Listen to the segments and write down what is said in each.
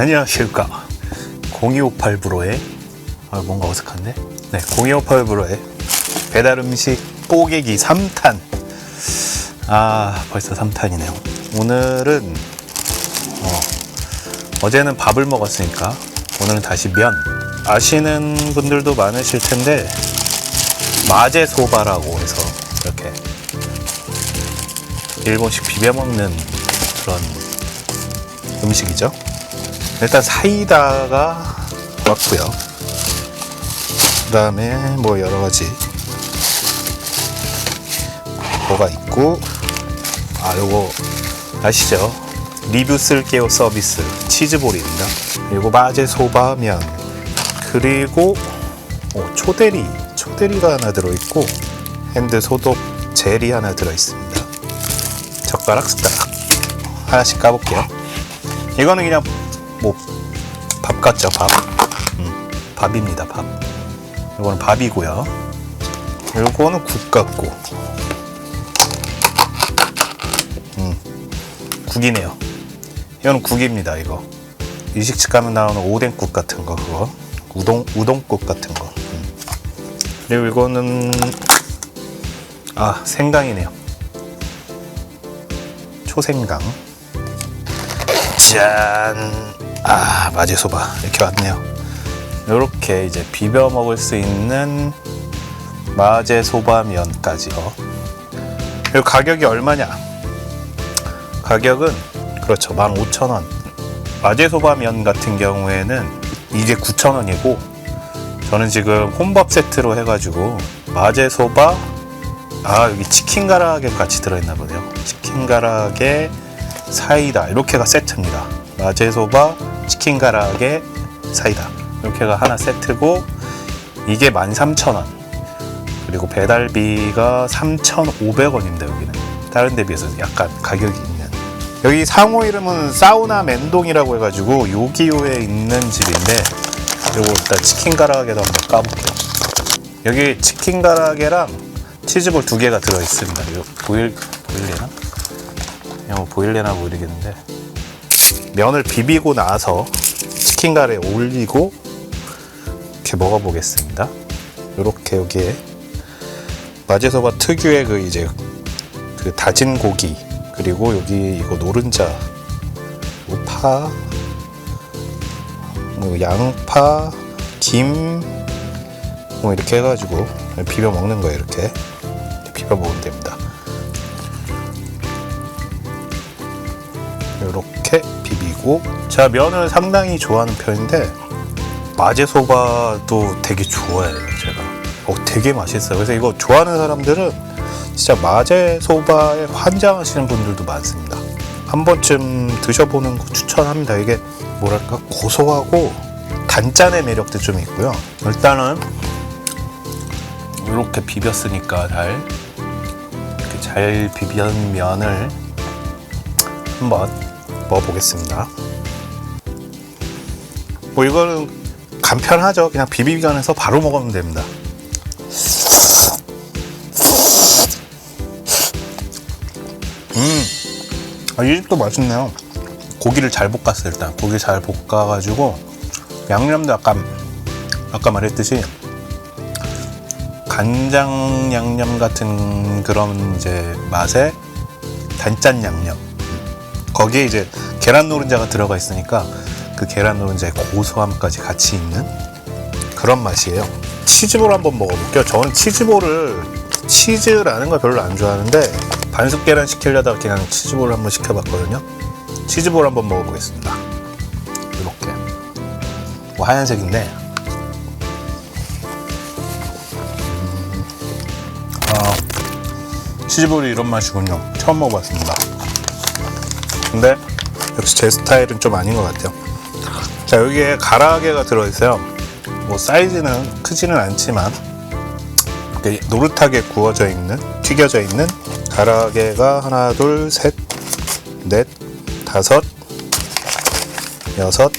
안녕하십니까. 0258 브로의 아, 뭔가 어색한데? 네 0258 브로의 배달 음식 뽀개기 3탄. 아 벌써 3탄이네요. 오늘은 어, 어제는 밥을 먹었으니까 오늘은 다시 면. 아시는 분들도 많으실 텐데 마제 소바라고 해서 이렇게 일본식 비벼 먹는 그런 음식이죠. 일단 사이다가 왔고요. 그 다음에 뭐 여러 가지 뭐가 있고 아 요거 아시죠? 리뷰 쓸게요 서비스 치즈볼입니다. 그리고 마제 소바면 그리고 어, 초대리 초대리가 하나 들어있고 핸드 소독 젤이 하나 들어있습니다. 젓가락 숟가락 하나씩 까볼게요. 이거는 그냥 뭐 밥 같죠 밥. 음, 밥입니다 밥. 이거는 밥이고요. 이거는 국 같고. 음, 국이네요. 이거는 국입니다 이거. 일식집 가면 나오는 오뎅국 같은 거 그거. 우동 우동국 같은 거. 음. 그리고 이거는 아 생강이네요. 초생강. 짠. 아, 마제소바. 이렇게 왔네요. 이렇게 이제 비벼 먹을 수 있는 마제소바면까지요. 그리고 가격이 얼마냐? 가격은 그렇죠. 15,000원. 마제소바면 같은 경우에는 이게 9,000원이고 저는 지금 혼밥 세트로 해가지고 마제소바 아 여기 치킨 가락에 같이 들어있나 보네요. 치킨 가락에 사이다 이렇게가 세트입니다. 마제소바 치킨 가락에 사이다. 이렇게가 하나 세트고 이게 13,000원. 그리고 배달비가 3,500원입니다 여기는. 다른 데 비해서 약간 가격이 있는. 여기 상호 이름은 사우나 맨동이라고 해가지고 요기요에 있는 집인데 요거 일단 치킨 가락에도 한번 까볼게요. 여기 치킨 가락에랑 치즈볼 두 개가 들어있습니다. 이거 보일, 보일래나? 뭐 보일래나 모르겠는데 면을 비비고 나서 치킨 가래에 올리고 이렇게 먹어보겠습니다. 이렇게 여기에 마제소바 특유의 그 이제 그 다진 고기 그리고 여기 이거 노른자 뭐 파, 뭐 양파, 김, 뭐 이렇게 해가지고 비벼 먹는 거예요. 이렇게 비벼 먹으면 됩니다. 비비고 제가 면을 상당히 좋아하는 편인데 마제소바도 되게 좋아해요 제가. 어, 되게 맛있어요. 그래서 이거 좋아하는 사람들은 진짜 마제소바에 환장하시는 분들도 많습니다. 한 번쯤 드셔보는 거 추천합니다. 이게 뭐랄까 고소하고 단짠의 매력도 좀 있고요. 일단은 이렇게 비볐으니까 잘 이렇게 잘 비빈 면을 한번 먹어보겠습니다. 뭐 이거는 간편하죠. 그냥 비비간에서 바로 먹으면 됩니다. 음, 아, 이 집도 맛있네요. 고기를 잘 볶았어 일단 고기 잘 볶아가지고 양념도 약간 아까 말했듯이 간장 양념 같은 그런 이제 맛에 단짠 양념 거기에 이제 계란 노른자가 들어가 있으니까 그 계란 노른자의 고소함까지 같이 있는 그런 맛이에요. 치즈볼 한번 먹어볼게요. 저는 치즈볼을 치즈라는 걸 별로 안 좋아하는데 반숙 계란 시키려다가 그냥 치즈볼 한번 시켜봤거든요. 치즈볼 한번 먹어보겠습니다. 이렇게 뭐 하얀색인데 음, 아, 치즈볼이 이런 맛이군요. 처음 먹어봤습니다. 근데 역시 제 스타일은 좀 아닌 것 같아요. 자 여기에 가라아게가 들어있어요. 뭐 사이즈는 크지는 않지만 노릇하게 구워져 있는 튀겨져 있는 가라아게가 하나 둘 셋 넷 다섯 여섯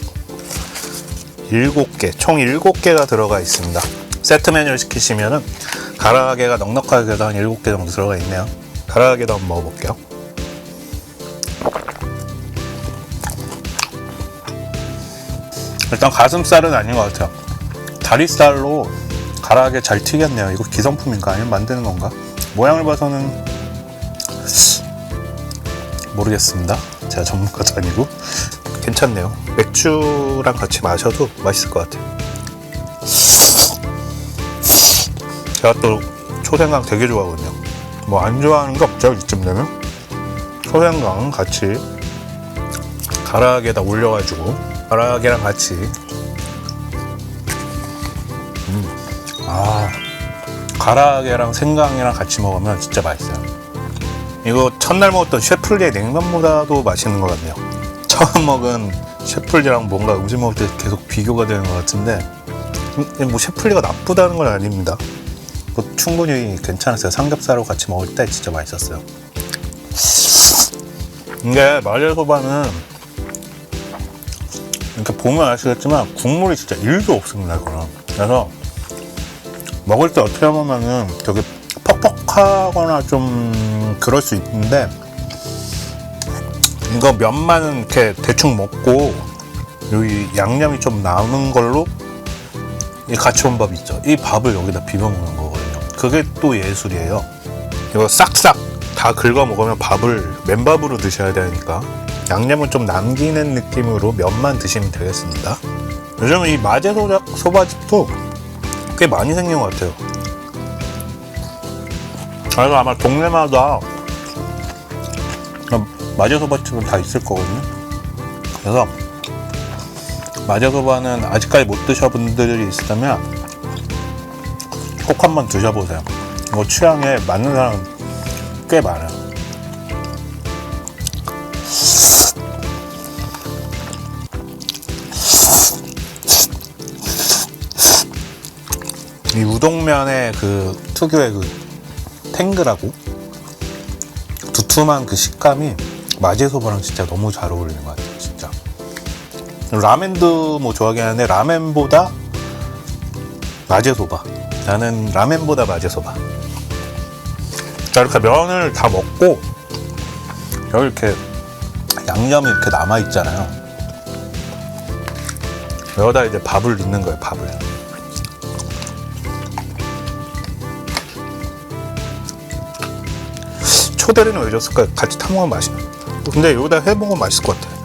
일곱 개 총 일곱 개가 들어가 있습니다. 세트 메뉴를 시키시면은 가라아게가 넉넉하게 한 일곱 개 정도 들어가 있네요. 가라아게도 한번 먹어볼게요. 일단 가슴살은 아닌 것 같아요. 다리살로 가라하게 잘 튀겼네요. 이거 기성품인가 아니면 만드는 건가? 모양을 봐서는 모르겠습니다. 제가 전문가도 아니고 괜찮네요. 맥주랑 같이 마셔도 맛있을 것 같아요. 제가 또 초생강 되게 좋아하거든요. 뭐 안 좋아하는 거 없죠 이쯤 되면 초생강 같이 가라하게다 올려가지고 가라하게랑 같이 아 가라하게랑 생강이랑 같이 먹으면 진짜 맛있어요. 이거 첫날 먹었던 셰플리의 냉면보다도 맛있는 것 같네요. 처음 먹은 셰플리랑 뭔가 음식 먹을 때 계속 비교가 되는 것 같은데 음, 뭐 셰플리가 나쁘다는 건 아닙니다. 뭐 충분히 괜찮았어요. 삼겹살하고 같이 먹을 때 진짜 맛있었어요. 이게 마제소바는 이렇게 보면 아시겠지만 국물이 진짜 1도 없습니다. 이거는. 그래서 먹을 때 어떻게 보면은 되게 퍽퍽하거나 좀 그럴 수 있는데 이거 면만 이렇게 대충 먹고 여기 양념이 좀 남은 걸로 이 같이 온밥 있죠. 이 밥을 여기다 비벼 먹는 거거든요. 그게 또 예술이에요. 이거 싹싹 다 긁어 먹으면 밥을 맨밥으로 드셔야 되니까 양념을 좀 남기는 느낌으로 면만 드시면 되겠습니다. 요즘 이 마제 소바집도 꽤 많이 생긴 것 같아요. 그래서 아마 동네마다 마제 소바집은 다 있을 거거든요. 그래서 마제 소바는 아직까지 못 드셔본 분들이 있다면 꼭 한번 드셔보세요. 이거 취향에 맞는 사람 꽤 많아요. 우동면의 그 특유의 그 탱글하고 두툼한 그 식감이 마제소바랑 진짜 너무 잘 어울리는 것 같아요, 진짜. 라멘도 뭐 좋아하긴 하는데 라멘보다 마제소바. 나는 라멘보다 마제소바. 자 이렇게 면을 다 먹고 여기 이렇게 양념이 이렇게 남아 있잖아요. 여기다 이제 밥을 넣는 거예요, 밥을. 초대리는 왜 줬을까요? 같이 타먹으면 맛있어. 근데 여기다 해 먹으면 맛있을 것 같아요.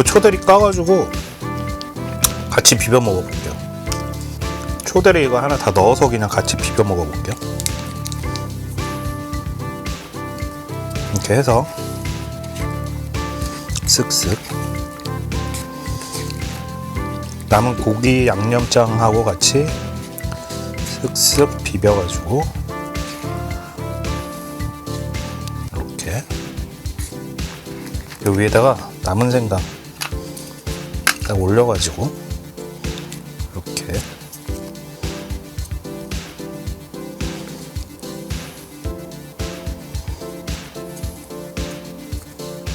이 초대리 까가지고 같이 비벼 먹어볼게요. 초대리 이거 하나 다 넣어서 그냥 같이 비벼 먹어볼게요. 이렇게 해서 쓱쓱 남은 고기 양념장하고 같이 쓱쓱 비벼가지고 위에다가 남은 생강 딱 올려가지고 이렇게.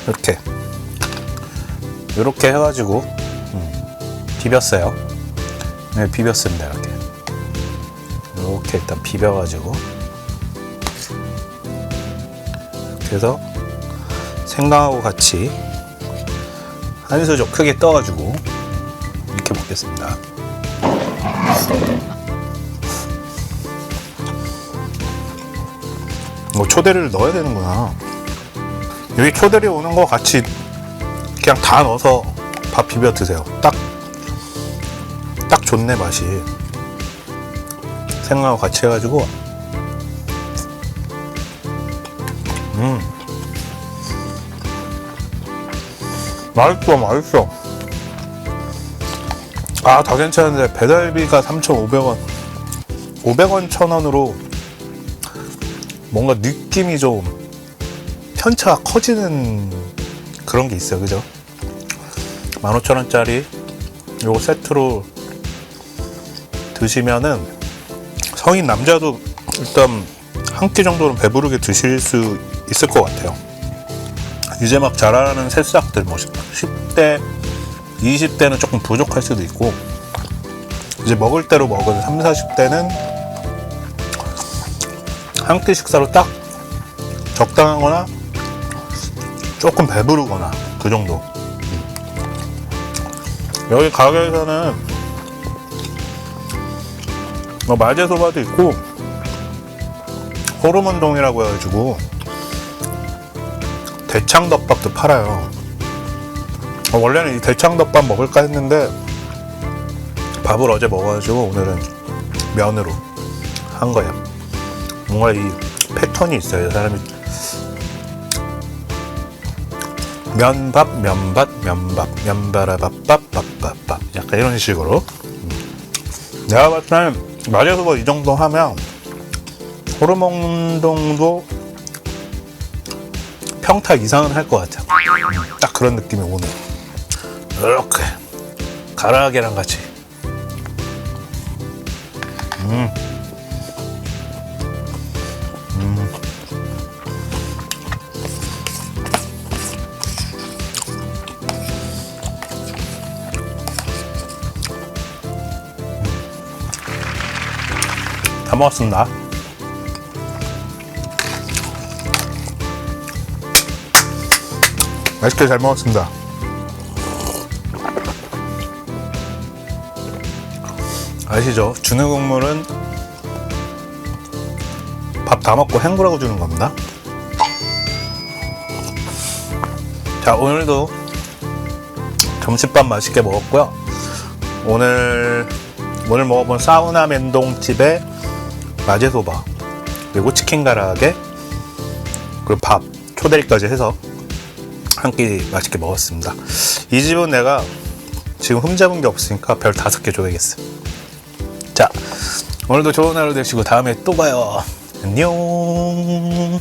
이렇게. 이렇게 해가지고 음, 비볐어요. 네, 비볐습니다 이렇게. 이렇게 일단 비벼가지고. 이렇게 해서 생강하고 같이 한 수저 크게 떠가지고 이렇게 먹겠습니다. 뭐 초대를 넣어야 되는구나. 여기 초대리 오는 거 같이 그냥 다 넣어서 밥 비벼 드세요. 딱, 딱 좋네, 맛이. 생강하고 같이 해가지고. 음. 맛있어, 맛있어. 아, 다 괜찮은데, 배달비가 3,500원. 500원, 1,000원으로 뭔가 느낌이 좀 편차가 커지는 그런 게 있어요. 그죠? 15,000원짜리 요거 세트로 드시면은 성인 남자도 일단 한 끼 정도는 배부르게 드실 수 있을 것 같아요. 이제 막 자라는 새싹들 뭐 10대, 20대는 조금 부족할 수도 있고 이제 먹을 대로 먹은 3, 40대는 한 끼 식사로 딱 적당하거나 조금 배부르거나 그 정도. 여기 가게에서는 뭐 마제소바도 있고 호르몬동이라고 해가지고 대창덮밥도 팔아요. 어, 원래는 이 대창덮밥 먹을까 했는데 밥을 어제 먹어가지고 오늘은 면으로 한 거야. 뭔가 이 패턴이 있어요. 사람이 면밥, 면밥, 면밥, 면바라밥밥 밥밥밥 약간 이런 식으로. 음. 내가 봤을 때는 말해서 이 정도 하면 호르몬동도 평타 이상은 할 것 같아. 음, 딱 그런 느낌이 오네. 이렇게 가라아게랑 같이. 음. 다 먹었습니다. 맛있게 잘 먹었습니다. 아시죠? 주는 국물은 밥 다 먹고 행구라고 주는 겁니다. 자, 오늘도 점심밥 맛있게 먹었고요. 오늘 오늘 먹어본 사우나 맨동집의 마제소바 그리고 치킨 가라아게 그리고 밥 초대리까지 해서 한 끼 맛있게 먹었습니다. 이 집은 내가 지금 흠잡은 게 없으니까 별 다섯 개 줘야겠어. 자 오늘도 좋은 하루 되시고 다음에 또 봐요. 안녕.